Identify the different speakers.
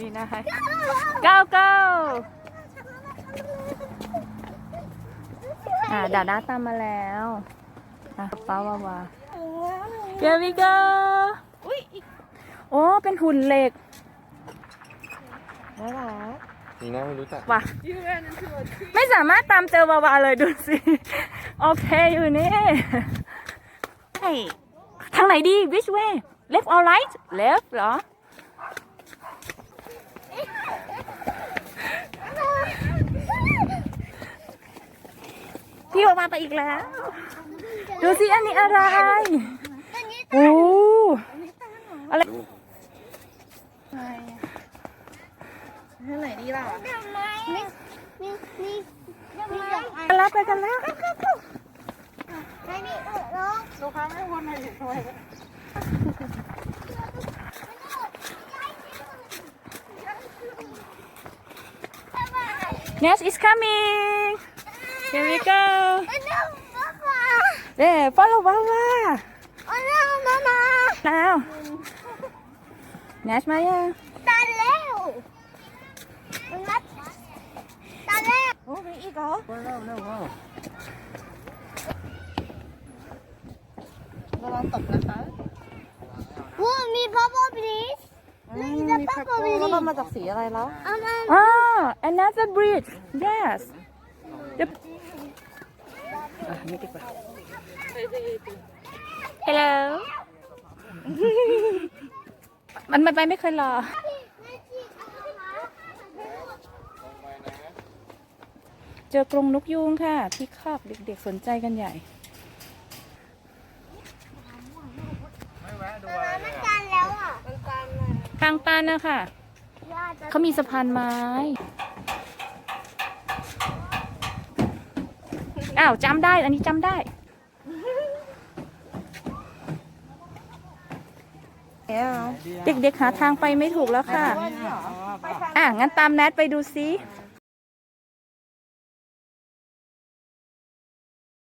Speaker 1: นี่นะคะเก้าเก้าอ่าดาด้าตามมาแล้วอะป้าวาวา Here we go โอ้เป็นหุ่นเหล็ก
Speaker 2: น่ารัก
Speaker 3: นี่นะไม่รู้จัก
Speaker 1: ว่ะไม่สามารถตามเจอวาวาเลยดูสิ โอเคอยู่นี่ใช่ทางไหนดี which way left or right left เหรอ พี่วาวาไปอีกแล้ว ดูสิอันนี้อะไรโอ้อะไร
Speaker 2: ท่าไหนดีล่ะ
Speaker 4: มีมีมีมี
Speaker 1: ไปแล้วไปกันแล้ว
Speaker 4: ไม่มีเออน้อง
Speaker 2: ลูกค้าไม่วนมาอยู่ทำไม
Speaker 1: Nest is coming here we go
Speaker 4: โอ้น้องป๊าป๊า
Speaker 1: there follow วาวา
Speaker 4: โอ้น้องมามา
Speaker 1: แล้ว Nash มายัง
Speaker 4: ตาแล้วมันมัดตาแล้ว
Speaker 2: โอ้มีอีกเหรอ
Speaker 3: ว้าวว้าวว้าว
Speaker 2: ระวังตกนะคะ
Speaker 4: โอ้มีพ่อพ่อ please
Speaker 2: อืมมีพักโก้แล้วเรามาจากสีอะไรแล้ว
Speaker 4: เอามา
Speaker 1: อ่า another bridge yes the อะนี่ดีกว่า hello มันมันไปไม่เคยรอ เจอกรงนกยูงค่ะ ที่คาบเด็กๆสนใจกันใหญ่
Speaker 4: มันจานแล้วอะ
Speaker 1: ทางตันนะคะ
Speaker 4: ย่าจะ
Speaker 1: เขามีสะพานไม้ อ้าวจำได้ อันนี้จำได้
Speaker 2: เอ้า
Speaker 1: เด็กๆหาทางไปไม่ถูกแล้วค่ะ อะ งั้นตามแนทไปดูซิ
Speaker 2: อ